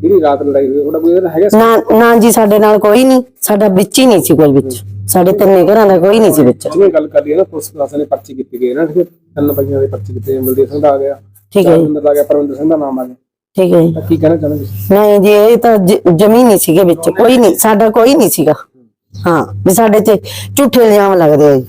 ਜਿਹੜੀ ਰਾਤ ਲੜਾਈ ਹੋਈ ਤੁਹਾਡਾ ਕੋਈ ਹੈਗਾ ਸੀ? ਨਾ ਨਾ ਜੀ ਸਾਡੇ ਨਾਲ ਕੋਈ ਨਹੀਂ। ਸਾਡਾ ਵਿੱਚ ਹੀ ਨਹੀਂ ਸੀ ਕੋਈ ਵਿੱਚ। ਸਾਡੇ ਤਿੰਨੇ ਘਰਾਂ ਦਾ ਕੋਈ ਨਹੀਂ ਸੀ ਵਿੱਚ। ਜਿਵੇਂ ਗੱਲ ਕਰਦੀ ਹੈ ਨਾ ਪੁਲਿਸ ਪ੍ਰਸ਼ਾਸਨ ਨੇ ਪਰਚੀ ਕੀਤੀ ਗਈ ਨਾ ਠੀਕ ਹੈ? ਤਿੰਨ ਬੰਦਿਆਂ ਦੇ ਪਰਚੀ ਕੀਤੀ ਬਲਦੇਵ ਸਿੰਘ ਦਾ ਆ ਗਿਆ ਠੀਕ ਹੈ ਜੀ। ਦਾ ਆ ਗਿਆ ਪਰਵਿੰਦਰ ਸਿੰਘ ਦਾ ਨਾਮ ਆ ਗਿਆ। ਠੀਕ ਹੈ ਜੀ। ਤਾਂ ਕੀ ਕਹਿਣਾ ਚਾਹੁੰਦੇ ਤੁਸੀਂ? ਨਹੀਂ ਜੀ ਇਹ ਤਾਂ ਜ- ਜਮੀ ਨਹੀਂ ਸੀਗੇ ਵਿੱਚ ਕੋਈ ਨਹੀਂ ਸਾਡਾ ਕੋਈ ਨਹੀਂ ਸੀਗਾ। ਹਾਂ ਵੀ ਸਾਡੇ ਤੇ ਝੂਠੇ ਇਲਜ਼ਾਮ ਲੱਗਦੇ ਆ ਜੀ।